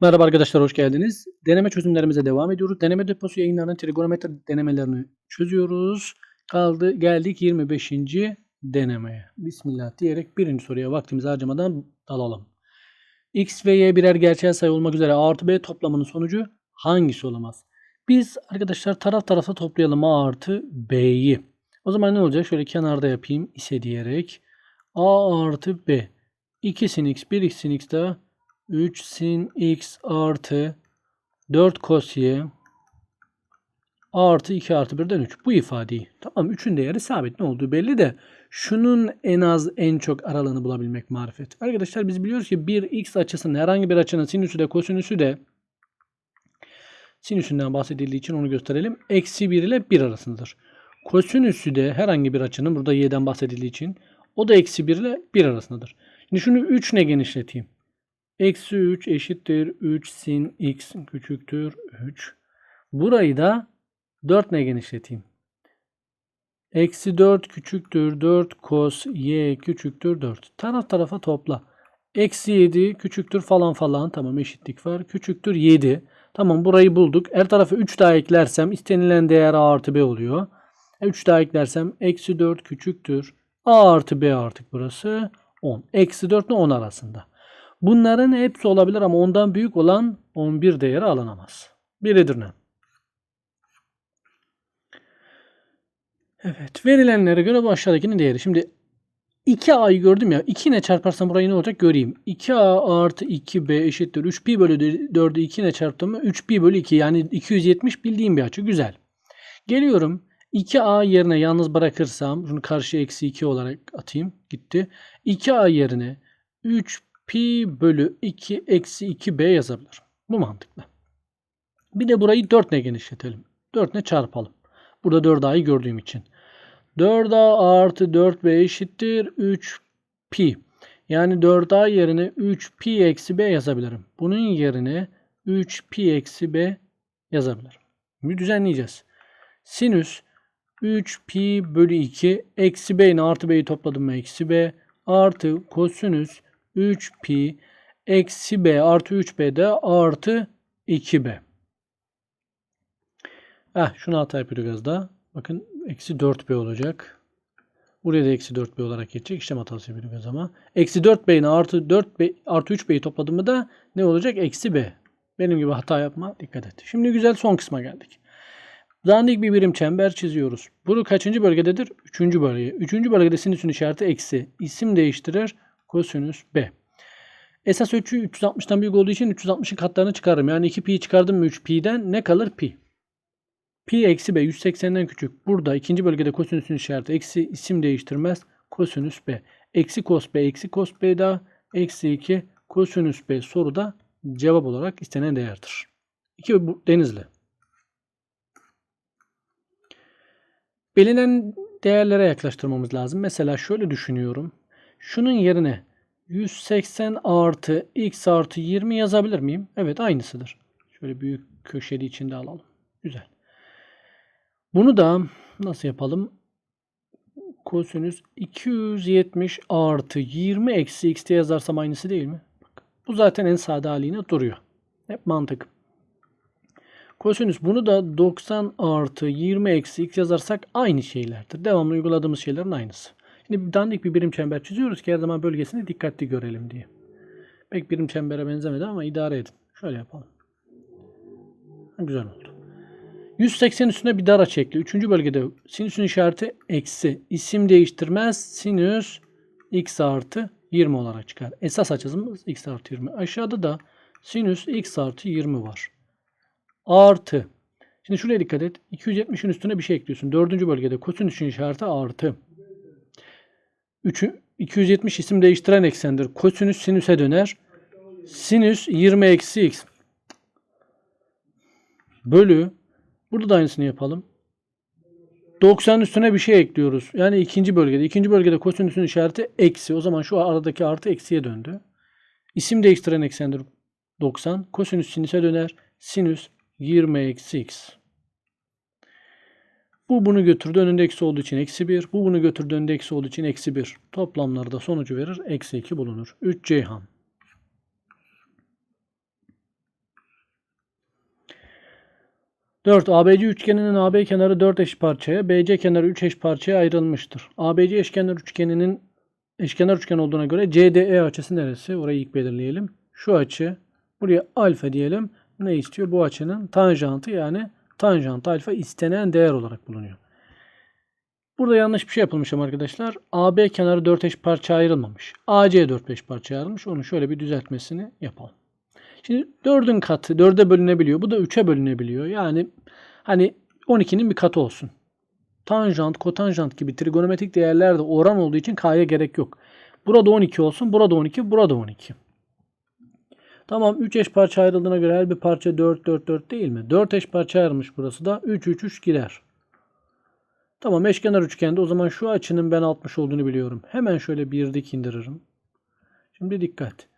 Merhaba arkadaşlar hoş geldiniz. Deneme çözümlerimize devam ediyoruz. Deneme deposu yayınlarının trigonometri denemelerini çözüyoruz. Kaldı geldik 25. denemeye. Bismillah diyerek birinci soruya vaktimizi harcamadan dalalım. X ve Y birer gerçel sayı olmak üzere A artı B toplamının sonucu hangisi olamaz? Biz arkadaşlar taraf tarafa toplayalım A artı B'yi. O zaman ne olacak? Şöyle kenarda yapayım ise diyerek. A artı B. 2 sin x 1 x sin x daha 3 sin x artı 4 cos y artı 2 artı 1'den 3. Bu ifadeyi. Tamam 3'ün değeri sabit ne olduğu belli de şunun en az en çok aralığını bulabilmek marifet. Arkadaşlar biz biliyoruz ki bir x açısının herhangi bir açının sinüsü de kosinüsü de sinüsünden bahsedildiği için onu gösterelim. Eksi 1 ile 1 arasındadır. Kosinüsü de herhangi bir açının burada y'den bahsedildiği için o da eksi 1 ile 1 arasındadır. Şimdi şunu 3 ne genişleteyim? Eksi 3 eşittir 3 sin x küçüktür 3. Burayı da 4 ne genişleteyim? Eksi 4 küçüktür 4 cos y küçüktür 4. Taraf tarafa topla. Eksi 7 küçüktür falan falan. Tamam eşitlik var. Küçüktür 7. Tamam burayı bulduk. Her tarafa 3 daha eklersem istenilen değer a artı b oluyor. 3 daha eklersem eksi 4 küçüktür. a artı b artık burası 10. Eksi 4 ile 10 arasında. Bunların hepsi olabilir ama ondan büyük olan 11 değeri alınamaz. Bir Edirne. Evet. Verilenlere göre bu aşağıdakinin değeri. Şimdi 2a'yı gördüm ya. 2 ile çarparsam burayı ne olacak göreyim. 2a artı 2b eşittir. 3pi bölü 4'ü 2 ile çarptım mı 3pi bölü 2 yani 270 bildiğim bir açı. Güzel. Geliyorum. 2a yerine yalnız bırakırsam şunu karşı eksi 2 olarak atayım. Gitti. 2a yerine 3 pi bölü 2 eksi 2b yazabilirim. Bu mantıklı. Bir de burayı 4 ne genişletelim. 4 ne çarpalım. Burada 4a'yı gördüğüm için. 4a artı 4b eşittir 3 pi. Yani 4a yerine 3 pi eksi b yazabilirim. Bunun yerine 3 pi eksi b yazabilirim. Şimdi düzenleyeceğiz. Sinüs 3 pi bölü 2 eksi b ile artı b'yi topladım mı eksi b artı kosinüs 3 pi eksi b artı 3b de artı 2b. Heh, şunu hata yapıyoruz az daha. Bakın eksi 4b olacak. Buraya da eksi 4b olarak geçecek. İşlem hatası yapıyoruz ama. Eksi 4b ile artı 4b artı 3b'yi topladım da ne olacak? Eksi b. Benim gibi hata yapma. Dikkat et. Şimdi güzel son kısma geldik. Dandik bir birim çember çiziyoruz. Bu kaçıncı bölgededir? Üçüncü bölge. Üçüncü bölgede sinüsün işareti eksi. İsim değiştirir kosinüs b. Esas ölçü 360'tan büyük olduğu için 360'ın katlarını çıkarırım. Yani 2 pi çıkardım mı 3 pi'den ne kalır pi? Pi eksi b 180'den küçük. Burada ikinci bölgede kosinüsün işareti eksi isim değiştirmez. Kosinüs b. Eksi cos b eksi cos b daha eksi 2 kosinüs b soruda cevap olarak istenen değerdir. 2 bu denizli. Bilinen değerlere yaklaştırmamız lazım. Mesela şöyle düşünüyorum. Şunun yerine 180 artı x artı 20 yazabilir miyim? Evet aynısıdır. Şöyle büyük köşeli içinde alalım. Güzel. Bunu da nasıl yapalım? Kosinüs 270 artı 20 eksi x'te yazarsam aynısı değil mi? Bak, bu zaten en sade haliyle duruyor. Hep mantık. Kosinüs bunu da 90 artı 20 eksi x yazarsak aynı şeylerdir. Devamlı uyguladığımız şeylerin aynısı. Şimdi dandik bir birim çember çiziyoruz ki her zaman bölgesini dikkatli görelim diye. Pek birim çembere benzemedi ama idare edin. Şöyle yapalım. Güzel oldu. 180 üstüne bir dar açı ekle. Üçüncü bölgede sinüsün işareti eksi. İsim değiştirmez. Sinüs x artı 20 olarak çıkar. Esas açımız x artı 20. Aşağıda da sinüs x artı 20 var. Artı. Şimdi şuraya dikkat et. 270'in üstüne bir şey ekliyorsun. Dördüncü bölgede kosinüsün işareti artı. 3, 270 isim değiştiren eksendir. Kosinüs sinüse döner. Sinüs 20 eksi x. Bölü. Burada da aynısını yapalım. 90 üstüne bir şey ekliyoruz. Yani ikinci bölgede. ikinci bölgede kosinüsün işareti eksi. O zaman şu aradaki artı eksiye döndü. İsim değiştiren eksendir 90. Kosinüs sinüse döner. Sinüs 20 eksi x. Bu bunu götürdü önünde eksi olduğu için eksi 1. Bu bunu götürdü önünde eksi olduğu için eksi 1. Toplamları da sonucu verir. Eksi 2 bulunur. 3 Ceyhan. Dört ABC üçgeninin AB kenarı 4 eş parçaya, BC kenarı 3 eş parçaya ayrılmıştır. ABC eşkenar üçgeninin eşkenar üçgen olduğuna göre CDE açısı neresi? Orayı ilk belirleyelim. Şu açı, buraya alfa diyelim. Ne istiyor? Bu açının tanjantı yani tanjant alfa istenen değer olarak bulunuyor. Burada yanlış bir şey yapılmış ama arkadaşlar. AB kenarı 4 eş parçaya ayrılmamış. AC 4 eş parçaya ayrılmış. Onu şöyle bir düzeltmesini yapalım. Şimdi 4'ün katı 4'e bölünebiliyor. Bu da 3'e bölünebiliyor. Yani hani 12'nin bir katı olsun. Tanjant, kotanjant gibi trigonometrik değerlerde oran olduğu için k'ya gerek yok. Burada 12 olsun, burada 12, burada 12. Tamam 3 eş parça ayrıldığına göre her bir parça 4 4 4 değil mi? 4 eş parça ayrılmış burası da 3 3 3 gider. Tamam eşkenar üçgende o zaman şu açının ben 60 olduğunu biliyorum. Hemen şöyle bir dik indiririm. Şimdi dikkat.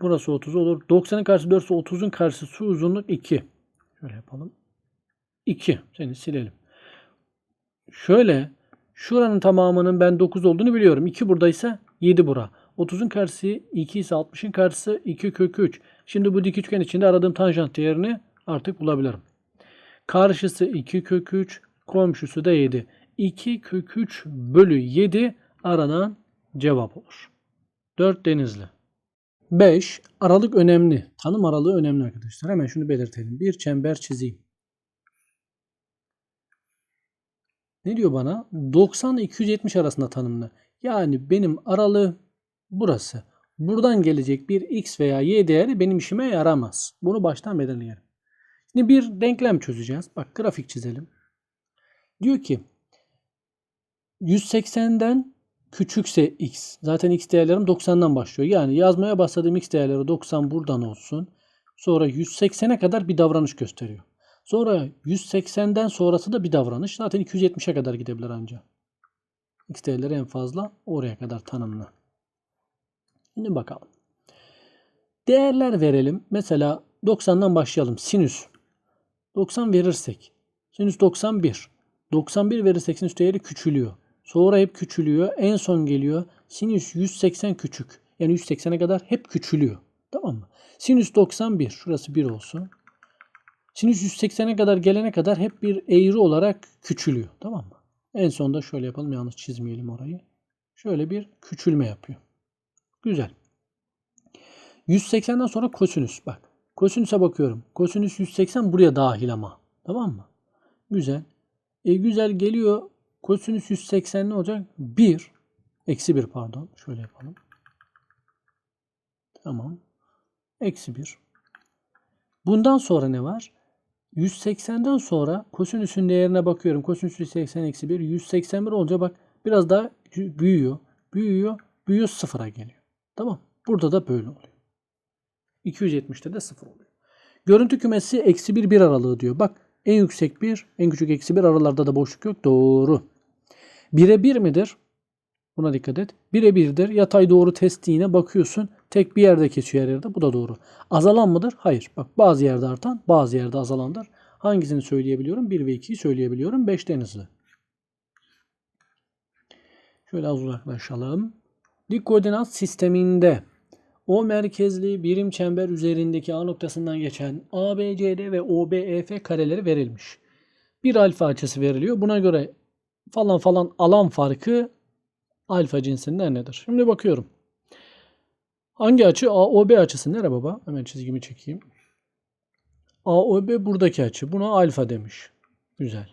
Burası 30 olur. 90'ın karşısı 4 ise 30'un karşısı uzunluk 2. Şöyle yapalım. 2. Seni silelim. Şöyle şuranın tamamının ben 9 olduğunu biliyorum. 2 buradaysa 7 bura. 30'un karşısı 2 ise 60'ın karşısı 2 kök 3. Şimdi bu dik üçgen içinde aradığım tanjant değerini artık bulabilirim. Karşısı 2 kök 3, komşusu da 7. 2 kök 3 bölü 7 aranan cevap olur. 4 denizli. 5. Aralık önemli. Tanım aralığı önemli arkadaşlar. Hemen şunu belirtelim. Bir çember çizeyim. Ne diyor bana? 90 ile 270 arasında tanımlı. Yani benim aralığı burası. Buradan gelecek bir x veya y değeri benim işime yaramaz. Bunu baştan belirleyelim. Şimdi bir denklem çözeceğiz. Bak grafik çizelim. Diyor ki 180'den küçükse x. Zaten x değerlerim 90'dan başlıyor. Yani yazmaya başladığım x değerleri 90 buradan olsun. Sonra 180'e kadar bir davranış gösteriyor. Sonra 180'den sonrası da bir davranış. Zaten 270'e kadar gidebilir ancak. X değerleri en fazla oraya kadar tanımlı. Şimdi bakalım. Değerler verelim. Mesela 90'dan başlayalım. Sinüs. 90 verirsek. Sinüs 91. 91 verirsek sinüs değeri küçülüyor. Sonra hep küçülüyor. En son geliyor. Sinüs 180 küçük. Yani 180'e kadar hep küçülüyor. Tamam mı? Sinüs 91. Şurası 1 olsun. Sinüs 180'e kadar gelene kadar hep bir eğri olarak küçülüyor. Tamam mı? En sonunda şöyle yapalım. Yanlış çizmeyelim orayı. Şöyle bir küçülme yapıyor. Güzel. 180'den sonra kosinüs. Bak. Kosinüse bakıyorum. Kosinüs 180 buraya dahil ama. Tamam mı? Güzel. E güzel geliyor. Kosinüs 180 ne olacak? 1. Eksi 1 pardon. Şöyle yapalım. Tamam. Eksi 1. Bundan sonra ne var? 180'den sonra kosinüsün değerine bakıyorum. Kosinüs 180 eksi 1. 181 olunca bak biraz daha büyüyor. Büyüyor. Büyüyor sıfıra geliyor. Tamam. Burada da böyle oluyor. 270'te de sıfır oluyor. Görüntü kümesi eksi 1 1 aralığı diyor. Bak en yüksek 1 en küçük eksi 1 aralarda da boşluk yok. Doğru. 1'e 1 midir? Buna dikkat et. 1'e 1'dir. Yatay doğru testiğine bakıyorsun. Tek bir yerde kesiyor her yerde. Bu da doğru. Azalan mıdır? Hayır. Bak bazı yerde artan, bazı yerde azalandır. Hangisini söyleyebiliyorum? 1 ve 2'yi söyleyebiliyorum. 5 hızlı. Şöyle az uzaklaşalım. Dik koordinat sisteminde o merkezli birim çember üzerindeki A noktasından geçen ABCD ve OBEF kareleri verilmiş. Bir alfa açısı veriliyor. Buna göre falan falan alan farkı alfa cinsinden nedir? Şimdi bakıyorum. Hangi açı? AOB açısı. Nere baba? Hemen çizgimi çekeyim. AOB buradaki açı. Buna alfa demiş. Güzel.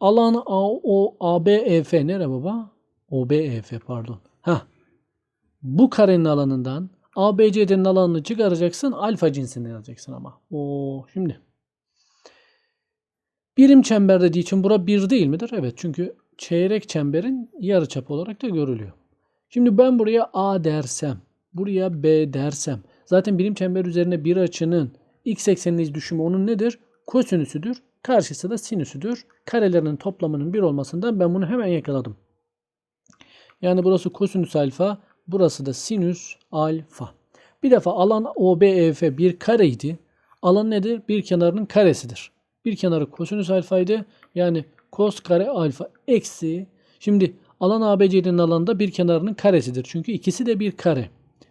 Alan AO, ABEF nere baba? OBEF pardon. Ha. Bu karenin alanından ABCD'nin alanını çıkaracaksın. Alfa cinsini yazacaksın ama. O şimdi. Birim çember dediği için bura 1 değil midir? Evet çünkü çeyrek çemberin yarıçapı olarak da görülüyor. Şimdi ben buraya A dersem, buraya B dersem, zaten birim çember üzerine bir açının x eksenini düşümü onun nedir? Kosinüsüdür. Karşısı da sinüsüdür. Karelerinin toplamının 1 olmasından ben bunu hemen yakaladım. Yani burası kosinüs alfa, burası da sinüs alfa. Bir defa alan OBEF bir kareydi. Alan nedir? Bir kenarının karesidir. Bir kenarı kosinüs alfaydı. Yani kos kare alfa eksi. Şimdi alan ABC'nin alanında bir kenarının karesidir. Çünkü ikisi de bir kare.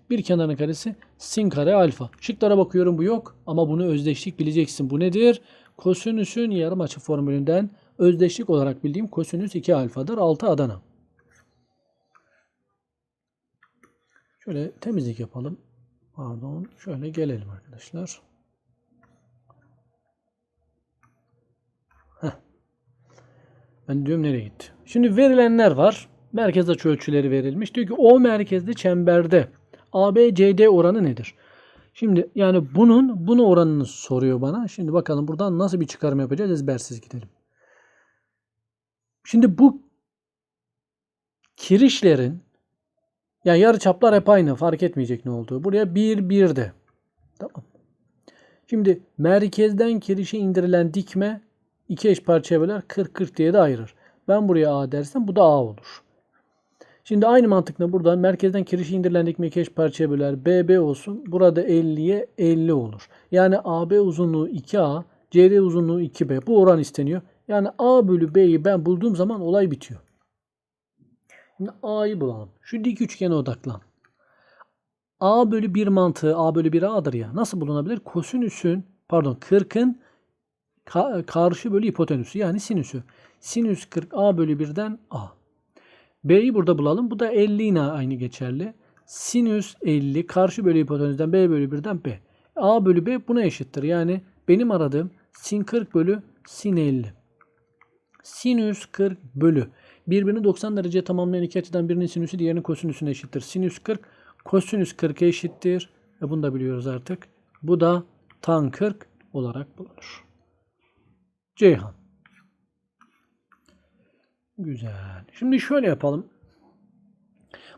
Bir kenarın karesi sin kare alfa. Şıklara bakıyorum bu yok ama bunu özdeşlik bileceksin. Bu nedir? Kosinüsün yarım açı formülünden özdeşlik olarak bildiğim kosinüs 2 alfadır. 6 Adana. Şöyle temizlik yapalım. Pardon. Şöyle gelelim arkadaşlar. Heh. Ben diyorum nereye gitti? Şimdi verilenler var. Merkez açı ölçüleri verilmiş. Diyor ki O merkezli çemberde ABCD oranı nedir? Şimdi yani bunun bunu oranını soruyor bana. Şimdi bakalım buradan nasıl bir çıkarım yapacağız ezbersiz gidelim. Şimdi bu kirişlerin ya yarı çaplar hep aynı. Fark etmeyecek ne olduğu. Buraya 1 1 de. Tamam. Şimdi merkezden kirişe indirilen dikme iki eş parçaya böler 40 40 diye de ayırır. Ben buraya A dersem bu da A olur. Şimdi aynı mantıkla buradan merkezden kirişe indirilen dikme iki eş parçaya böler. BB olsun. Burada 50'ye 50 olur. Yani AB uzunluğu 2A, CD uzunluğu 2B. Bu oran isteniyor. Yani A bölü B'yi ben bulduğum zaman olay bitiyor. Şimdi A'yı bulalım. Şu dik üçgene odaklan. A bölü 1 mantığı A bölü 1 A'dır ya. Nasıl bulunabilir? Kosinüsün pardon 40'ın ka- karşı bölü hipotenüsü yani sinüsü. Sinüs 40 A bölü 1'den A. B'yi burada bulalım. Bu da 50 yine aynı geçerli. Sinüs 50 karşı bölü hipotenüsten B bölü 1'den B. A bölü B buna eşittir. Yani benim aradığım sin 40 bölü sin 50. Sinüs 40 bölü. Birbirini 90 derece tamamlayan iki açıdan birinin sinüsü diğerinin kosinüsüne eşittir. Sinüs 40 kosinüs 40'a eşittir. Ve bunu da biliyoruz artık. Bu da tan 40 olarak bulunur. Ceyhan. Güzel. Şimdi şöyle yapalım.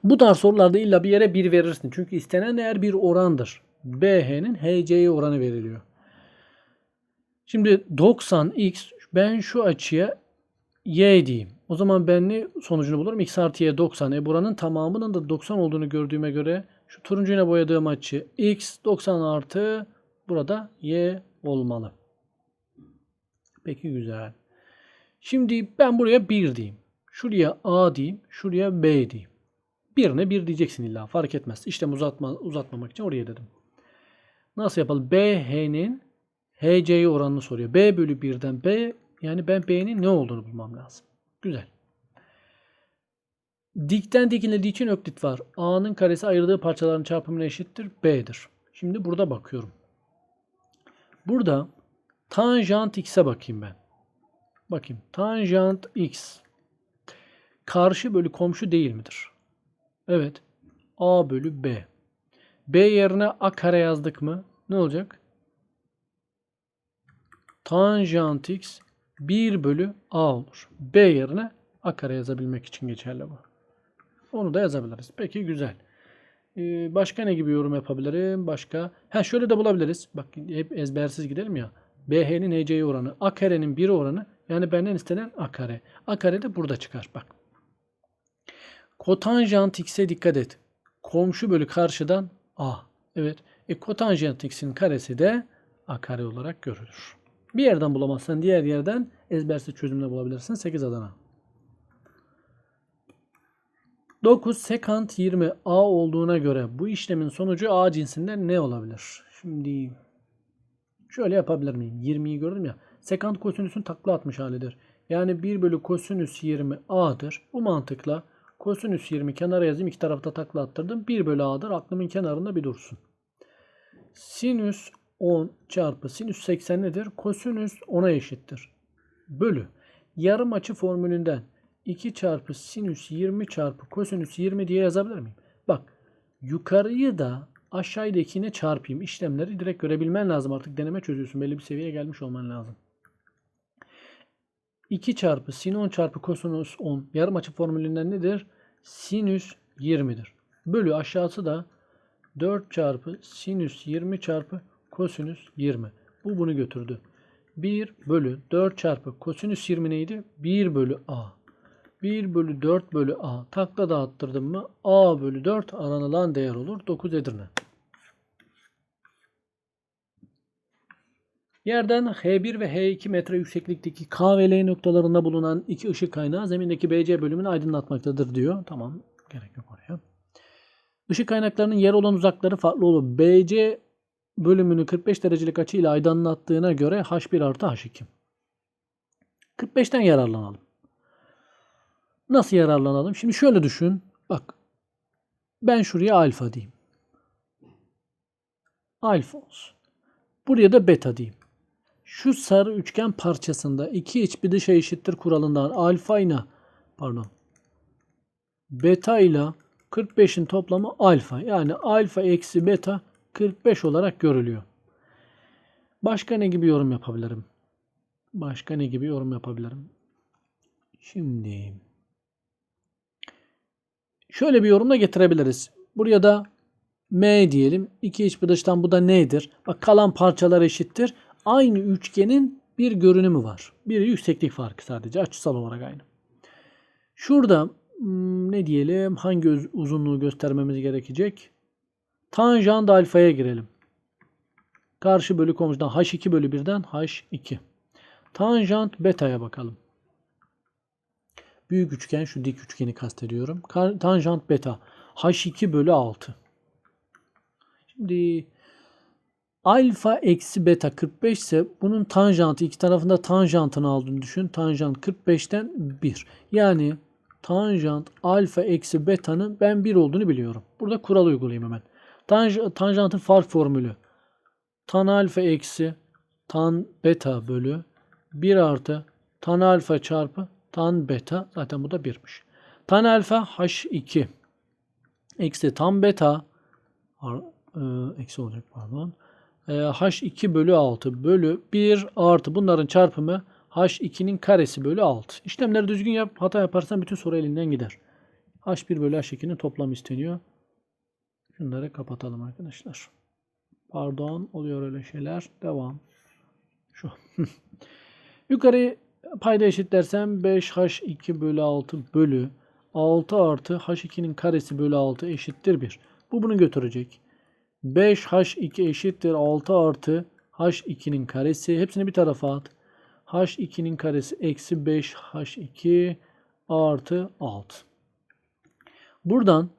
Bu tarz sorularda illa bir yere 1 verirsin. Çünkü istenen değer bir orandır. BH'nin HC'ye oranı veriliyor. Şimdi 90x ben şu açıya y diyeyim. O zaman ben ne sonucunu bulurum? x artı y 90. E buranın tamamının da 90 olduğunu gördüğüme göre şu turuncuyla boyadığım açı x 90 artı burada y olmalı. Peki güzel. Şimdi ben buraya 1 diyeyim. Şuraya a diyeyim. Şuraya b diyeyim. Birine 1 diyeceksin illa fark etmez. İşlem uzatma, uzatmamak için oraya dedim. Nasıl yapalım? BH'nin HC'ye oranını soruyor. B bölü 1'den B yani ben B'nin ne olduğunu bulmam lazım. Güzel. Dikten dikildiği için öklit var. A'nın karesi ayırdığı parçaların çarpımına eşittir. B'dir. Şimdi burada bakıyorum. Burada tanjant x'e bakayım ben. Bakayım. Tanjant x karşı bölü komşu değil midir? Evet. A bölü B. B yerine A kare yazdık mı? Ne olacak? Tanjant x 1 bölü A olur. B yerine A kare yazabilmek için geçerli bu. Onu da yazabiliriz. Peki güzel. Ee, başka ne gibi yorum yapabilirim? Başka. Ha şöyle de bulabiliriz. Bak hep ezbersiz gidelim ya. BH'nin HC'ye oranı. A karenin 1 oranı. Yani benden istenen A kare. A kare de burada çıkar. Bak. Kotanjant x'e dikkat et. Komşu bölü karşıdan A. Evet. E kotanjant x'in karesi de A kare olarak görülür. Bir yerden bulamazsan diğer yerden ezbersiz çözümle bulabilirsin. 8 Adana. 9 sekant 20 A olduğuna göre bu işlemin sonucu A cinsinden ne olabilir? Şimdi şöyle yapabilir miyim? 20'yi gördüm ya. Sekant kosinüsün takla atmış halidir. Yani 1 bölü kosinüs 20 A'dır. Bu mantıkla kosinüs 20 kenara yazayım. iki tarafta takla attırdım. 1 bölü A'dır. Aklımın kenarında bir dursun. Sinüs 10 çarpı sinüs 80 nedir? Kosinüs 10'a eşittir. Bölü. Yarım açı formülünden 2 çarpı sinüs 20 çarpı kosinüs 20 diye yazabilir miyim? Bak yukarıyı da aşağıdakine çarpayım. İşlemleri direkt görebilmen lazım. Artık deneme çözüyorsun. Belli bir seviyeye gelmiş olman lazım. 2 çarpı sin 10 çarpı kosinüs 10 yarım açı formülünden nedir? Sinüs 20'dir. Bölü aşağısı da 4 çarpı sinüs 20 çarpı kosinüs 20. Bu bunu götürdü. 1 bölü 4 çarpı kosinüs 20 neydi? 1 bölü a. 1 bölü 4 bölü a. Takla dağıttırdım mı? a bölü 4 aranılan değer olur. 9 Edirne. Yerden H1 ve H2 metre yükseklikteki K ve L noktalarında bulunan iki ışık kaynağı zemindeki BC bölümünü aydınlatmaktadır diyor. Tamam. Gerek yok oraya. Işık kaynaklarının yer olan uzakları farklı olur. BC bölümünü 45 derecelik açıyla aydınlattığına göre H1 artı H2. 45'ten yararlanalım. Nasıl yararlanalım? Şimdi şöyle düşün. Bak. Ben şuraya alfa diyeyim. Alfa olsun. Buraya da beta diyeyim. Şu sarı üçgen parçasında iki iç bir dışa eşittir kuralından alfa ile pardon beta ile 45'in toplamı alfa. Yani alfa eksi beta 45 olarak görülüyor. Başka ne gibi yorum yapabilirim? Başka ne gibi yorum yapabilirim? Şimdi şöyle bir yorum da getirebiliriz. Buraya da M diyelim. İki iç bir dıştan bu da nedir? Bak kalan parçalar eşittir. Aynı üçgenin bir görünümü var. Biri yükseklik farkı sadece. Açısal olarak aynı. Şurada hmm, ne diyelim? Hangi uz- uzunluğu göstermemiz gerekecek? Tanjant alfaya girelim. Karşı bölü komşudan H2 bölü 1'den H2. Tanjant beta'ya bakalım. Büyük üçgen şu dik üçgeni kastediyorum. Tanjant beta H2 bölü 6. Şimdi alfa eksi beta 45 ise bunun tanjantı iki tarafında tanjantını aldığını düşün. Tanjant 45'ten 1. Yani tanjant alfa eksi beta'nın ben 1 olduğunu biliyorum. Burada kural uygulayayım hemen. Tanj tanjantın fark formülü. Tan alfa eksi tan beta bölü 1 artı tan alfa çarpı tan beta. Zaten bu da 1'miş. Tan alfa h2 eksi tan beta e, eksi olacak pardon. E, h2 bölü 6 bölü 1 artı bunların çarpımı h2'nin karesi bölü 6. İşlemleri düzgün yap. Hata yaparsan bütün soru elinden gider. h1 bölü h2'nin toplamı isteniyor. Şunları kapatalım arkadaşlar. Pardon oluyor öyle şeyler. Devam. Şu. Yukarı payda eşitlersem 5h2 bölü 6 bölü 6 artı h2'nin karesi bölü 6 eşittir 1. Bu bunu götürecek. 5h2 eşittir 6 artı h2'nin karesi. Hepsini bir tarafa at. h2'nin karesi eksi 5h2 artı 6. Buradan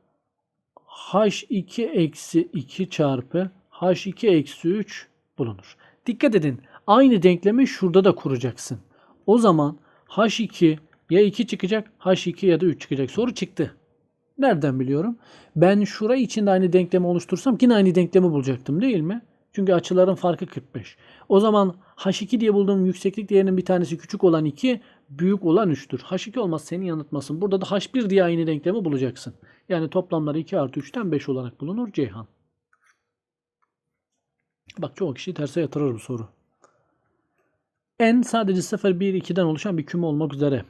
h2 eksi 2 çarpı h2 eksi 3 bulunur. Dikkat edin. Aynı denklemi şurada da kuracaksın. O zaman h2 ya 2 çıkacak, h2 ya da 3 çıkacak. Soru çıktı. Nereden biliyorum? Ben şura için de aynı denklemi oluştursam yine aynı denklemi bulacaktım değil mi? Çünkü açıların farkı 45. O zaman H2 diye bulduğum yükseklik değerinin bir tanesi küçük olan 2, büyük olan 3'tür. H2 olmaz seni yanıltmasın. Burada da H1 diye aynı denklemi bulacaksın. Yani toplamları 2 artı 3'ten 5 olarak bulunur Ceyhan. Bak çoğu kişi terse yatırır bu soru. N sadece 0, 1, 2'den oluşan bir küme olmak üzere.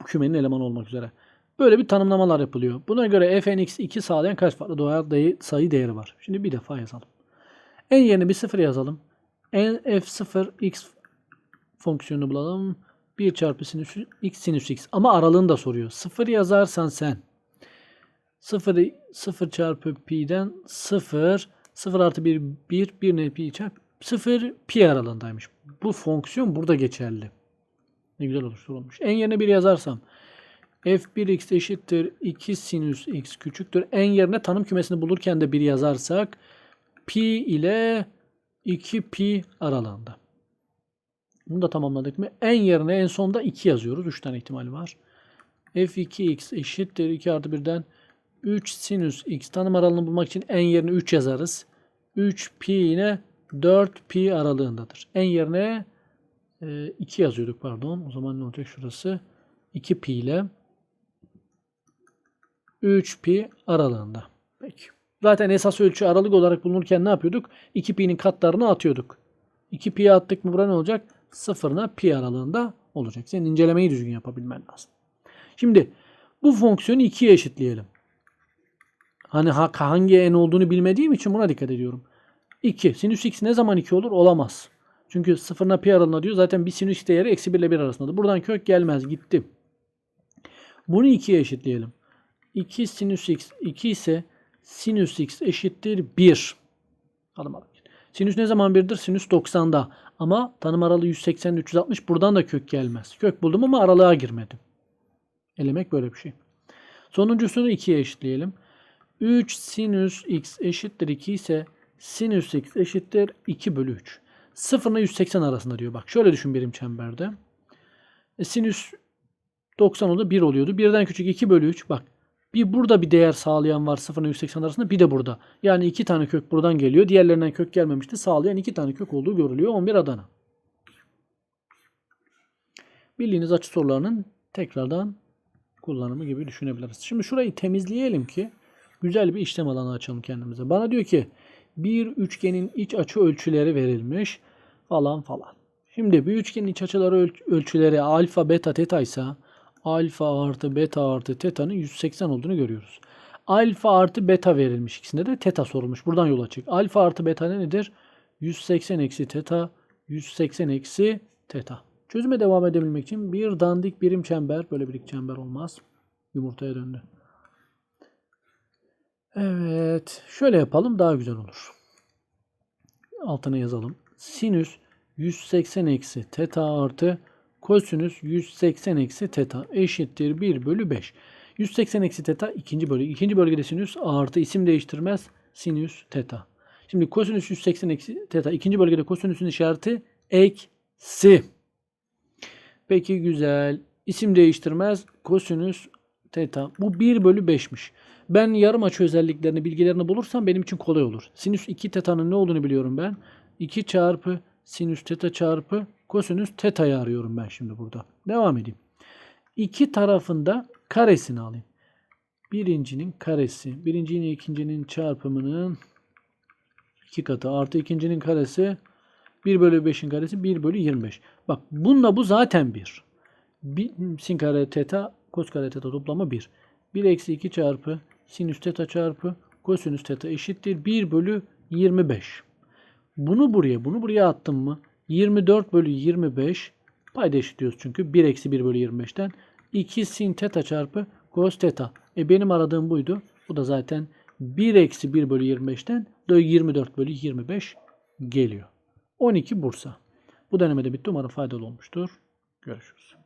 Bu kümenin elemanı olmak üzere. Böyle bir tanımlamalar yapılıyor. Buna göre fnx 2 sağlayan kaç farklı doğal sayı değeri var? Şimdi bir defa yazalım. En yerine bir 0 yazalım. En f0 x fonksiyonunu bulalım. 1 çarpı sinüs x sinüs x. Ama aralığını da soruyor. 0 yazarsan sen 0, 0 çarpı pi'den 0 0 artı 1 1 1 ne pi çarpı 0 pi aralığındaymış. Bu fonksiyon burada geçerli. Ne güzel oluşturulmuş. En yerine 1 yazarsam f1x eşittir 2 sinüs x küçüktür. En yerine tanım kümesini bulurken de 1 yazarsak pi ile 2 pi aralığında. Bunu da tamamladık mı? En yerine en sonda 2 yazıyoruz. 3 tane ihtimal var. f2x eşittir 2 artı 1'den 3 sinüs x tanım aralığını bulmak için en yerine 3 yazarız. 3 pi yine 4 pi aralığındadır. En yerine 2 yazıyorduk pardon. O zaman ne olacak şurası? 2 pi ile 3 pi aralığında. Peki. Zaten esas ölçü aralık olarak bulunurken ne yapıyorduk? 2 pi'nin katlarını atıyorduk. 2 pi'ye attık mı bura ne olacak? 0 ile pi aralığında olacak. Senin incelemeyi düzgün yapabilmen lazım. Şimdi bu fonksiyonu 2'ye eşitleyelim. Hani ha- hangi n olduğunu bilmediğim için buna dikkat ediyorum. 2. Sinüs x ne zaman 2 olur? Olamaz. Çünkü 0 ile pi aralığında diyor. Zaten bir sinüs değeri eksi 1 ile 1 arasındadır. Buradan kök gelmez. Gitti. Bunu 2'ye eşitleyelim. 2 sinüs x 2 ise sinüs x eşittir 1. Alım alım. Sinüs ne zaman 1'dir? Sinüs 90'da. Ama tanım aralığı 180 360 buradan da kök gelmez. Kök buldum ama aralığa girmedim. Elemek böyle bir şey. Sonuncusunu 2'ye eşitleyelim. 3 sinüs x eşittir 2 ise sinüs x eşittir 2 bölü 3. 0 ile 180 arasında diyor. Bak şöyle düşün birim çemberde. E, sinüs 90 oldu 1 oluyordu. Birden küçük 2 bölü 3. Bak bir burada bir değer sağlayan var 0 ile 180 arasında bir de burada. Yani iki tane kök buradan geliyor. Diğerlerinden kök gelmemişti. Sağlayan iki tane kök olduğu görülüyor. 11 Adana. Bildiğiniz açı sorularının tekrardan kullanımı gibi düşünebiliriz. Şimdi şurayı temizleyelim ki güzel bir işlem alanı açalım kendimize. Bana diyor ki bir üçgenin iç açı ölçüleri verilmiş falan falan. Şimdi bir üçgenin iç açıları öl- ölçüleri alfa, beta, teta ise alfa artı beta artı teta'nın 180 olduğunu görüyoruz. Alfa artı beta verilmiş. İkisinde de teta sorulmuş. Buradan yola çık. Alfa artı beta nedir? 180 eksi teta, 180 eksi teta. Çözüme devam edebilmek için bir dandik birim çember, böyle bir çember olmaz. Yumurtaya döndü. Evet, şöyle yapalım daha güzel olur. Altına yazalım. Sinüs 180 eksi teta artı kosinüs 180 eksi teta eşittir 1 bölü 5. 180 eksi teta ikinci bölge. İkinci bölgede sinüs artı isim değiştirmez sinüs teta. Şimdi kosinüs 180 eksi teta. ikinci bölgede kosinüsün işareti eksi. Peki güzel. İsim değiştirmez. Kosinüs teta. Bu 1 bölü 5'miş. Ben yarım açı özelliklerini, bilgilerini bulursam benim için kolay olur. Sinüs 2 teta'nın ne olduğunu biliyorum ben. 2 çarpı sinüs teta çarpı kosinüs teta'yı arıyorum ben şimdi burada. Devam edeyim. İki tarafında karesini alayım. Birincinin karesi. Birinci ile ikincinin çarpımının iki katı. Artı ikincinin karesi 1 bölü 5'in karesi 1 bölü 25. Bak bununla bu zaten 1. Bir, sin kare teta kos kare teta toplamı 1. 1 eksi 2 çarpı sinüs teta çarpı kosinüs teta eşittir 1 bölü 25. Bunu buraya bunu buraya attım mı 24 bölü 25 payda eşitliyoruz çünkü 1 eksi 1 bölü 25'ten 2 sin teta çarpı cos teta. E benim aradığım buydu. Bu da zaten 1 eksi 1 bölü 25'ten 24 bölü 25 geliyor. 12 Bursa. Bu denemede bitti. Umarım faydalı olmuştur. Görüşürüz.